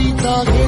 Marita.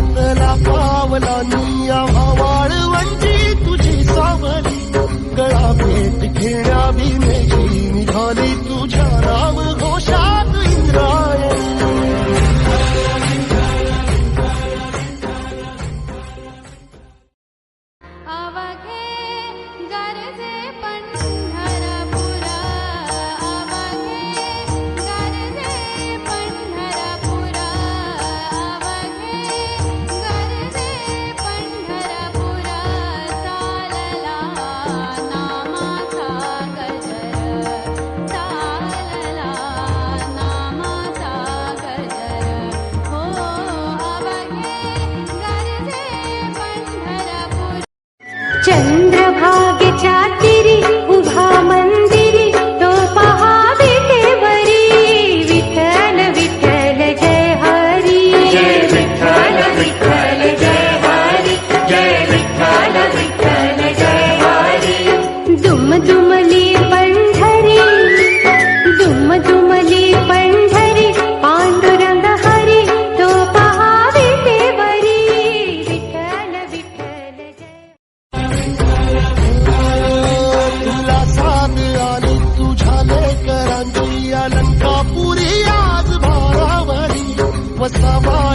चन्द्रभागजाति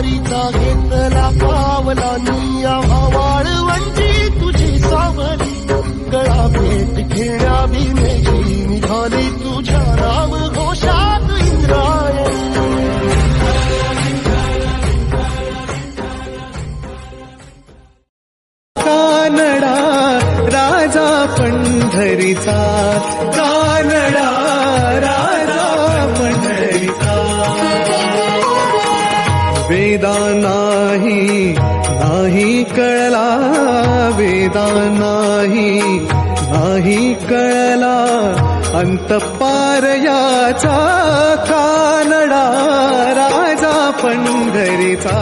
वारीचा घेतला पावला निया भावाळ वंची तुझी सावली. गळा भेट घेण्या भीमेची निघाली तुझ्या राम घोषात इंद्राय कानडा राजा पंढरीचा कानडा वेदा नाही नाही कळला वेदा नाही नाही कळला अंतपार याचा कानडा राजा पंढरीचा.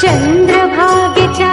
चंद्रभागेच्या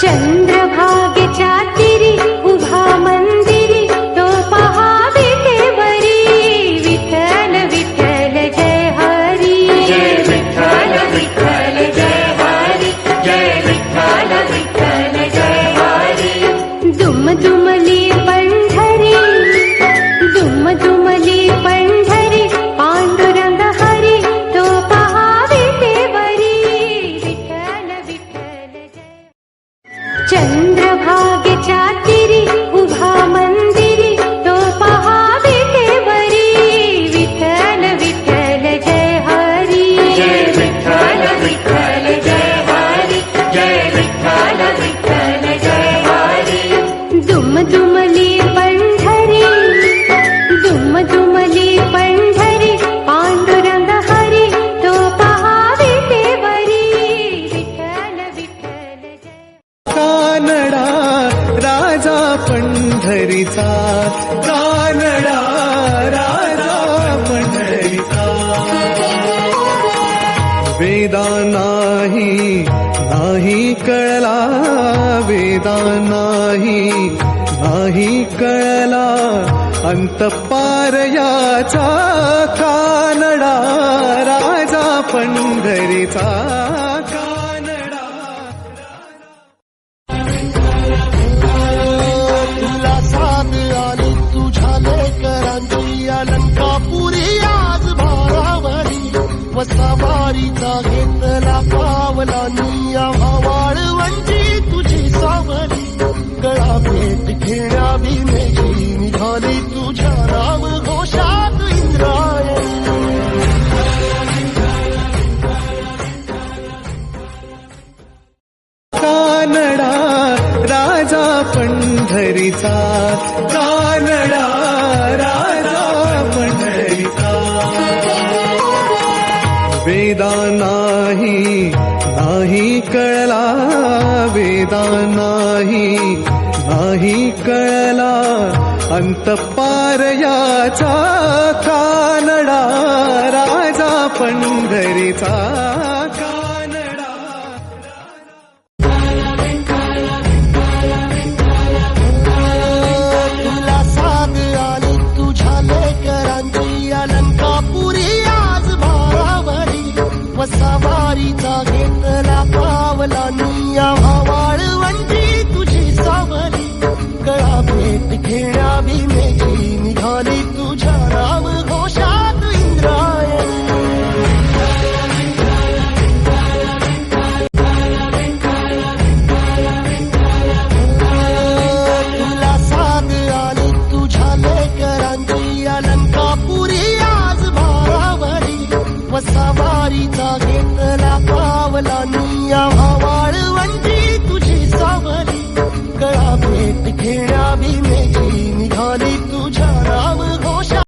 चन्द्रभागा वेदा नाही नाही कळला वेदा नाही नाही कळला अंतपार याचा कानडा राजा पंढरीचा What's up? वेदा नाही नाही कळला वेदा नाही नाही कळला अंतपार याचा कानडा राजा पंढरीचा.